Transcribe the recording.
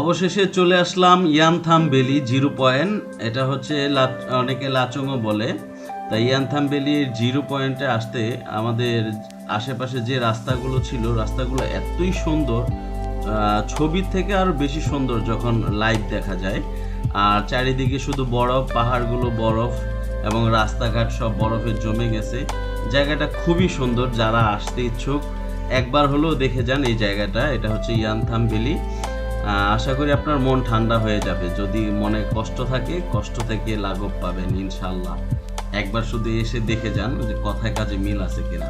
অবশেষে চলে আসলাম ইয়ানথাম ভ্যালি জিরো পয়েন্ট। এটা হচ্ছে অনেকে লাচংও বলে। তাই ইয়ানথাম ভ্যালির জিরো পয়েন্টে আসতে আমাদের আশেপাশে যে রাস্তাগুলো ছিল, রাস্তাগুলো এতই সুন্দর ছবির থেকে আরও বেশি সুন্দর যখন লাইভ দেখা যায়। আর চারিদিকে শুধু বরফ, পাহাড়গুলো বরফ এবং রাস্তাঘাট সব বরফে জমে গেছে। জায়গাটা খুবই সুন্দর, যারা আসতে ইচ্ছুক, একবার হলেও দেখে যান এই জায়গাটা। এটা হচ্ছে ইয়ানথাম ভ্যালি। আশা করি আপনার মন ঠান্ডা হয়ে যাবে। যদি মনে কষ্ট থাকে, কষ্ট থেকে লাঘব পাবেন ইনশাল্লাহ একবার শুধু এসে দেখে যান যে কথায় কাজে মিল আছে কিনা।